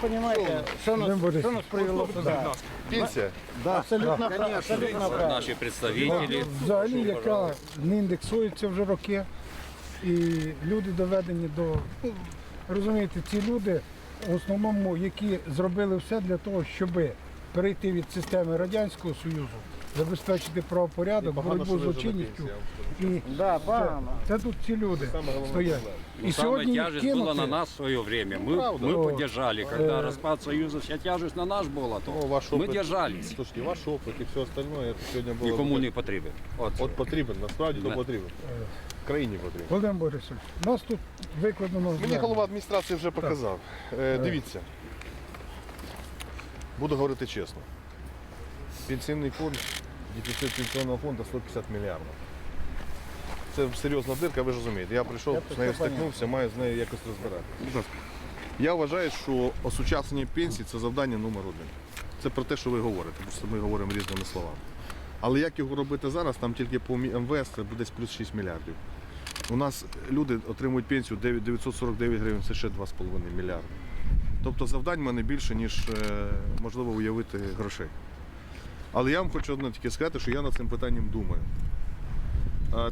понимаете, что нас, что нас привело сюда? Пенсія. Да, абсолютно, прав- абсолютно правильно. Наші представники. Взагалі, яка не індексується вже роки, і люди доведені до. ну, Розумієте, ці люди в основному, які зробили все для того, щоб перейти від системи Радянського Союзу, забезпечити правопорядок, боротьбу з злочинністю. І Да, погано. це тут ці люди стоять. І Ну, самая сьогодні тяжесть кинути- была на нас в свое время. Мы, мы О. поддержали. Когда распад Союза, вся тяжесть на нас была, то Ну, ваш ми опит. держались. Слушайте, ваш опит і все остальное, це сьогодні було... Нікому не потрібен. От. От потрібен, насправді то Да. потрібен. Країні потрібен. Володимир Борисович, нас тут викладено. Мені звернення. голова адміністрації вже показав. Е, дивіться. Буду говорити чесно. Пенсійний фонд, дефіцит пенсійного фонду 150 мільярдів. Це серйозна дирка, ви ж розумієте. Я прийшов, Я з нею просто стикнувся, маю з нею якось розбирати. Я вважаю, що осучаснення пенсій це завдання номер один. Це про те, що ви говорите, тому що ми говоримо різними словами. Але як його робити зараз, там тільки по МВС це буде десь плюс 6 мільярдів. У нас люди отримують пенсію 949 гривень, це ще 2,5 мільярди. Тобто завдань в мене більше, ніж е, можливо уявити грошей. Але я вам хочу одне тільки сказати, що я над цим питанням думаю.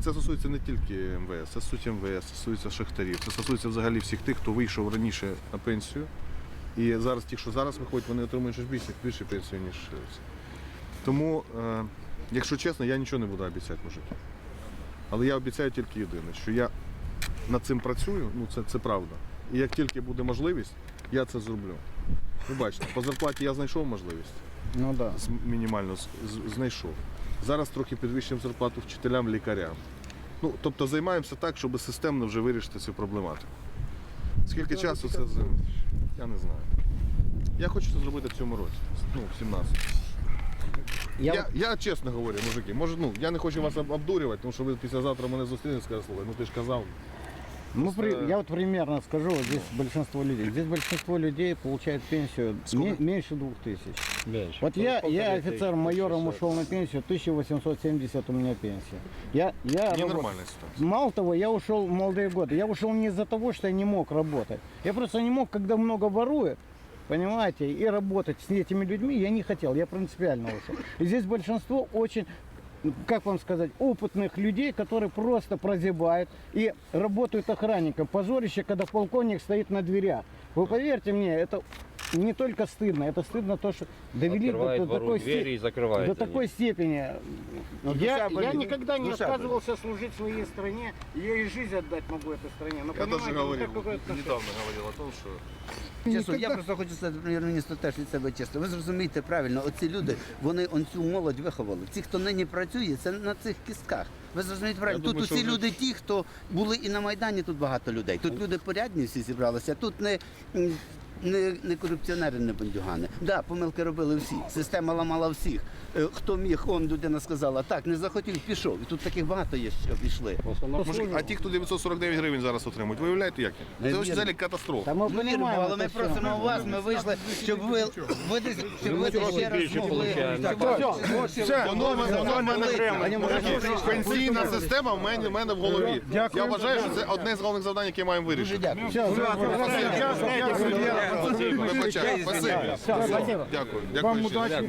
Це стосується не тільки МВС, це стосується МВС, це стосується шахтарів, це стосується взагалі всіх тих, хто вийшов раніше на пенсію. І зараз ті, що зараз виходять, вони отримують ж більше, більше пенсію, ніж всі. Тому, е, якщо чесно, я нічого не буду обіцяти мужики. Але я обіцяю тільки єдине, що я над цим працюю, ну це, це правда. І як тільки буде можливість, я це зроблю. Ви бачите, по зарплаті я знайшов можливість, Ну да. з- мінімально з- з- знайшов. Зараз трохи підвищуємо зарплату вчителям, лікарям. Ну, тобто займаємося так, щоб системно вже вирішити цю проблематику. Скільки часу це займе? Я не знаю. Я хочу це зробити в цьому році, ну, в 17. Я, Я, я чесно говорю, мужики, може, ну, я не хочу вас об- обдурювати, тому що ви післязавтра мене зустрінете і скажете, слухай, ну ти ж казав. ну, при- просто- я вот примерно скажу, вот здесь большинство людей. Здесь большинство людей получает пенсию ме- меньше двух тысяч. Вот я, я офицером майором ушел на пенсию, 1870 у меня пенсия. Я, я работ- Ненормальна ситуація. Мало того, я ушел в молодые годы. Я ушел не из-за того, что я не мог работать. Я просто не мог, когда много воруют, понимаете, и работать с этими людьми я не хотел. Я принципиально ушел. И здесь большинство очень как вам сказать, опытных людей, которые просто прозябают и работают охранником. Позорище, когда полковник стоит на дверях. Вы поверьте мне, это не только стыдно, это стыдно то, что довели до, Открывает до вору такой двери степени. и закрывает. До они. такой степени. Ну, я, душа я болит. никогда не Душа отказывался служить своей стране. Я и жизнь отдать могу этой стране. Но Я понимаете, даже вот говорил, как какое отношение? недавно говорил о том, що Чесно, я просто хочу сказати прем'єр-міністру теж від себе чесно. Ви зрозумієте правильно, оці люди, вони он цю молодь виховали. Ті, хто нині працює, це на цих кістках. Ви зрозумієте правильно. Я думаю, тут усі що вже- люди, ті, хто були і на Майдані, тут багато людей. Тут люди порядні всі зібралися. Тут не. м, Не, не корупціонери, не бандюгани. Да, помилки робили всі. Система ламала всіх. Е, Хто міг, он людина сказала, так, не захотів, пішов. І тут таких багато є, що пішли. В основном Мужик, а ті, хто 949 гривень зараз отримують, виявляєте як? Не Це вірю. взагалі катастрофа. Да мы Ми віримо, понимаем але ми это всё. просимо вас, ми вийшли, щоб ви, ви десь, щоб ви десь ще раз більше могли. получаємо. Все, воно, воно в мене Вони можуть Мужики, Пенсійна система в мене, в мене в голові. Дякую. Я вважаю, що це одне з головних завдань, яке маємо Дуже вирішити. дякую. Вибачаю, спасибі. Дякую, дякую. ще.